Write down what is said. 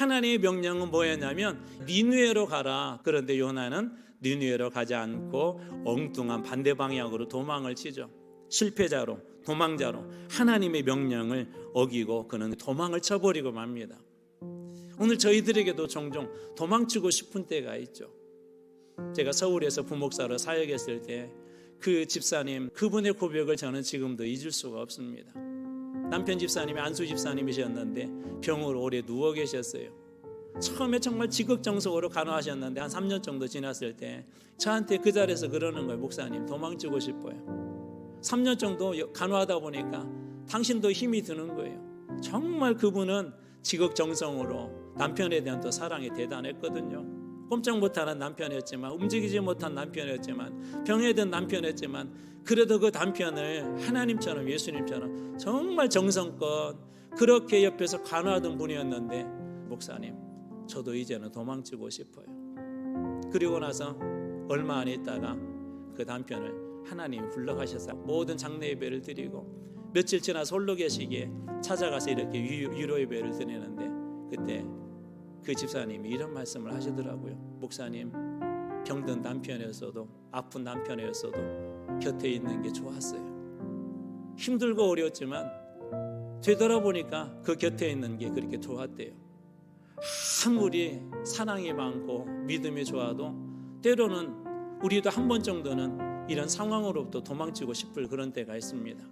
하나님의 명령은 뭐였냐면 니누에로 가라. 그런데 요나는 니누에로 가지 않고 엉뚱한 반대 방향으로 도망을 치죠. 실패자로 도망자로 하나님의 명령을 어기고 그는 도망을 쳐버리고 맙니다. 오늘 저희들에게도 종종 도망치고 싶은 때가 있죠. 제가 서울에서 부목사로 사역했을 때 그 집사님 그분의 고백을 저는 지금도 잊을 수가 없습니다. 남편 집사님이 안수 집사님이셨는데 병으로 오래 누워 계셨어요. 처음에 정말 지극정성으로 간호하셨는데 한 3년 정도 지났을 때 저한테 그 자리에서 그러는 거예요. 목사님 도망치고 싶어요. 3년 정도 간호하다 보니까 당신도 힘이 드는 거예요. 정말 그분은 지극정성으로 남편에 대한 또 사랑이 대단했거든요. 꼼짝 못하는 남편이었지만 움직이지 못한 남편이었지만 병에 든 남편이었지만 그래도 그 남편을 하나님처럼 예수님처럼 정말 정성껏 그렇게 옆에서 간호하던 분이었는데 목사님 저도 이제는 도망치고 싶어요. 그리고 나서 얼마 안 있다가 그 남편을 하나님이 불러가셔서 모든 장례 예배를 드리고 며칠 지나 홀로 계시기에 찾아가서 이렇게 위- 위로 예배를 드리는데 그때 그 집사님이 이런 말씀을 하시더라고요. 목사님 병든 남편이었어도 아픈 남편이었어도 곁에 있는 게 좋았어요. 힘들고 어려웠지만 되돌아보니까 그 곁에 있는 게 그렇게 좋았대요. 아무리 사랑이 많고 믿음이 좋아도 때로는 우리도 한 번 정도는 이런 상황으로부터 도망치고 싶을 그런 때가 있습니다.